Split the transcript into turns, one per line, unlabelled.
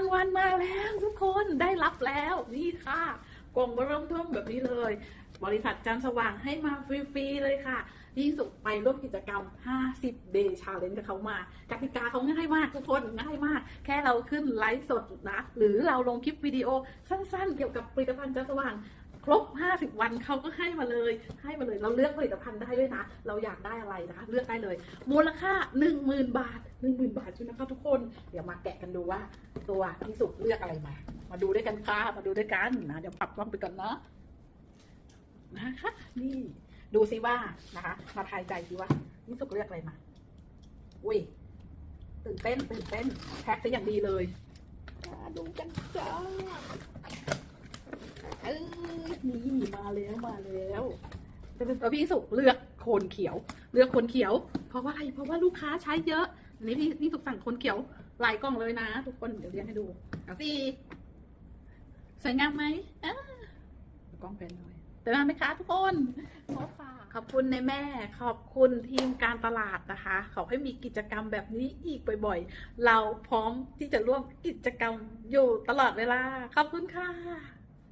างวัลมาแล้วทุกคนได้รับแล้วนี่ค่ะกล่องเริ่มเทิมแบบนี้เลย บริษัทจันสว่างให้มาฟรีๆเลยค่ะยิ่งสุขไปร่วมกิจกรรม 50 day challenge กับเขามากติกาเขาง่ายมากทุกคนง่ายมาก แค่เราขึ้นไลฟ์สดนะ หรือเราลงคลิปวิดีโอสั้นๆ เกี่ยวกับผลิตภัณฑ์จันสว่าง ครบ 50 วันเขาก็ให้มาเลย ให้มาเลย เราเลือกผลิตภัณฑ์ได้ด้วยนะ เราอยากได้อะไรนะคะ เลือกได้เลย มูลค่า 10,000 บาท 10,000 บาทใช่ไหมคะทุกคน เดี๋ยวมาแกะกันดูว่าตัวที่สุกเลือกอะไรมา มาดูด้วยกันค่ะ มาดูด้วยกันนะ เดี๋ยวปรับกล้องไปก่อนนะนะคะ นี่ ดูซิว่านะคะ มาทายใจซิว่าที่สุกเลือกอะไรมา อุ้ย ตื่นเต้น ตื่นเต้น แพ็คซะอย่างดีเลยมาดูกันจ้าเอ้ย นี่มาแล้วมาแล้วแต่เป็นพี่สุกเลือกโคนเขียว เลือกโคนเขียว เพราะว่าอะไรเพราะว่าลูกค้าใช้เยอะอันนี้พี่พี่สุกสั่งโคนเขียวหลายกล่องเลยนะ ทุกคนเดี๋ยวเรียงให้ดูเอาสิสวยงามไหมอ่ากล้องเป็นหน่อยเป็นงามไหมคะทุกคนขอฝากขอบคุณในแม่ ขอบคุณทีมการตลาดนะคะ ขอให้มีกิจกรรมแบบนี้อีกบ่อยๆ เราพร้อมที่จะร่วมกิจกรรมอยู่ตลอดเวลา ขอบคุณค่ะ